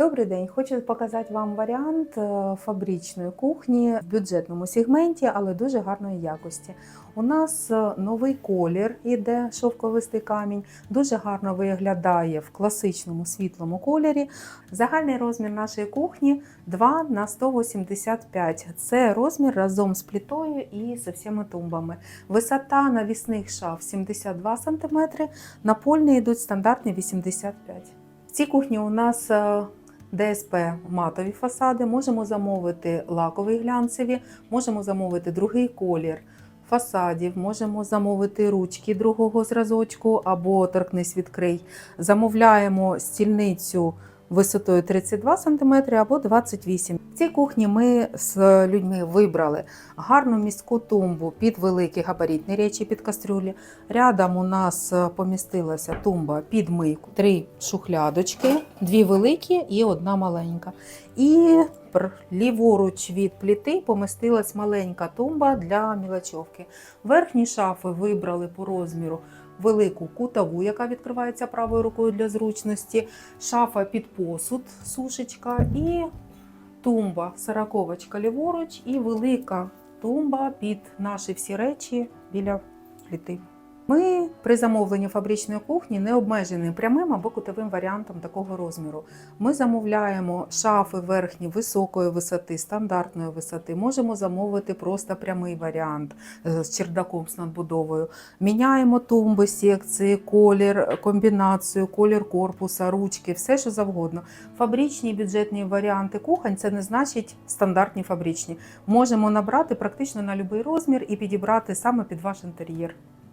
Добрий день, хочу показати вам варіант е, фабричної кухні в бюджетному сегменті, але дуже гарної якості. У нас е, новий колір іде шовковистий камінь, дуже гарно виглядає в класичному світлому кольорі. Загальний розмір нашої кухні 2 на 185. Це розмір разом з плітою і з всіма тумбами. Висота навісних шаф 72 см, напольні йдуть стандартні 85 В цій кухні у нас е, ДСП матові фасади, можемо замовити лакові глянцеві, можемо замовити другий колір фасадів, можемо замовити ручки другого зразочку або торкнись відкрий. Замовляємо стільницю висотою 32 см або 28 В цій кухні ми з людьми вибрали гарну міську тумбу під великі габаритні речі, під кастрюлі. Рядом у нас помістилася тумба під мийку, три шухлядочки, дві великі і одна маленька. І ліворуч від пліти помістилась маленька тумба для мілочовки. Верхні шафи вибрали по розміру велику кутову, яка відкривається правою рукою для зручності, шафа під посуд, сушечка і тумба, сороковочка ліворуч і велика тумба під наші всі речі біля пліти. Ми при замовленні фабричної кухні не обмежені прямим або кутовим варіантом такого розміру. Ми замовляємо шафи верхні високої висоти, стандартної висоти. Можемо замовити просто прямий варіант е, з чердаком з надбудовою. Міняємо тумби, секції, колір, комбінацію, колір корпуса, ручки, все що завгодно. Фабричні бюджетні варіанти кухонь це не значить стандартні фабричні. Можемо набрати практично на будь-який розмір і підібрати саме під ваш інтер'єр.